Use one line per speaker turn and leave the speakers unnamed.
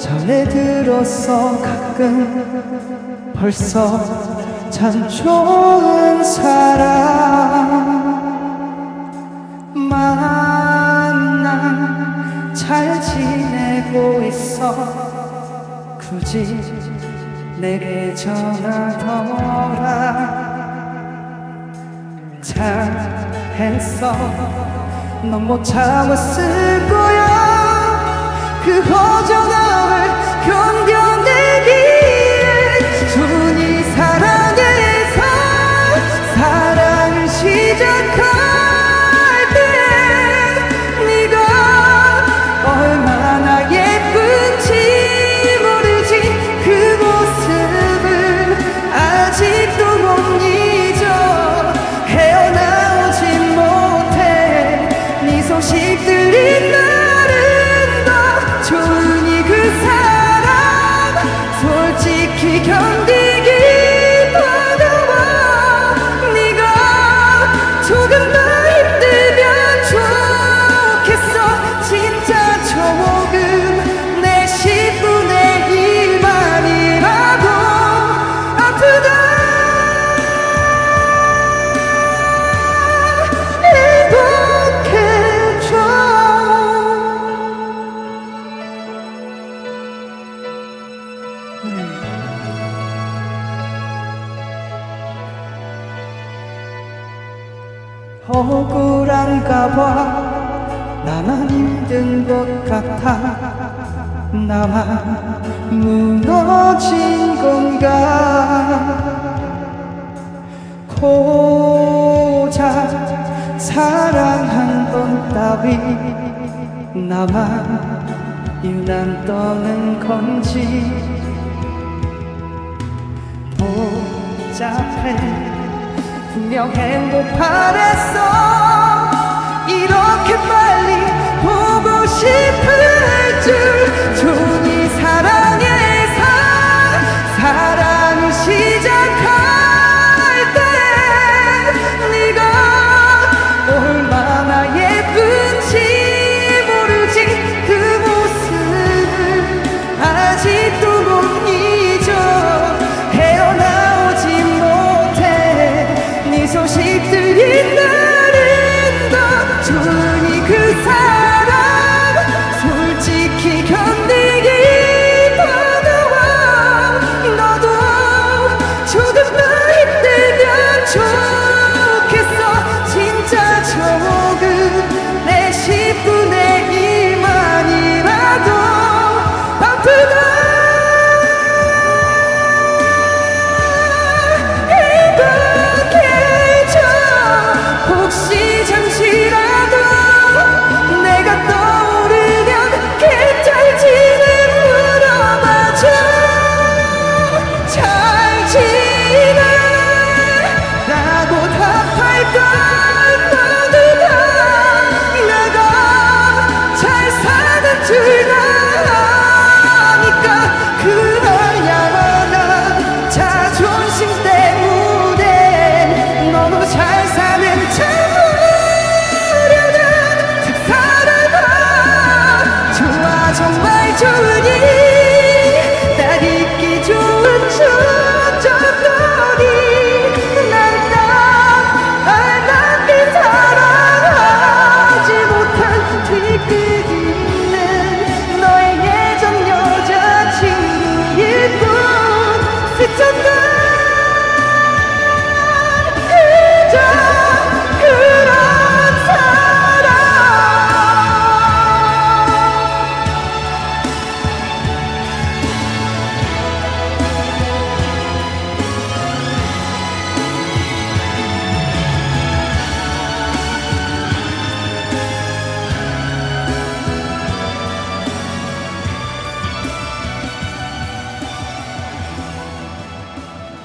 전에 들었어 가끔. 벌써 참 좋은 사람 만나 잘 지내고 있어. 굳이 내게 전하더라. 잘했어. 넌 못 참았을 거야. 그 허전함을 견뎌 솔직히 견디기 버거워 네가 조금 더 억울한가 봐 나만 힘든 것 같아. 나만 무너진 건가? 고작 사랑한 건 따위. 나만 유난 떠는 건지. 복잡해 분명 행복하랬어 지나니까 그걸 양원한 자존심 때문에 너무 잘 사는 참으려는 특사람아 좋아 정말 좋으니 날 잊기 좋은 저쩌더니 난딱 알만히 사랑하지 못한 뒤끝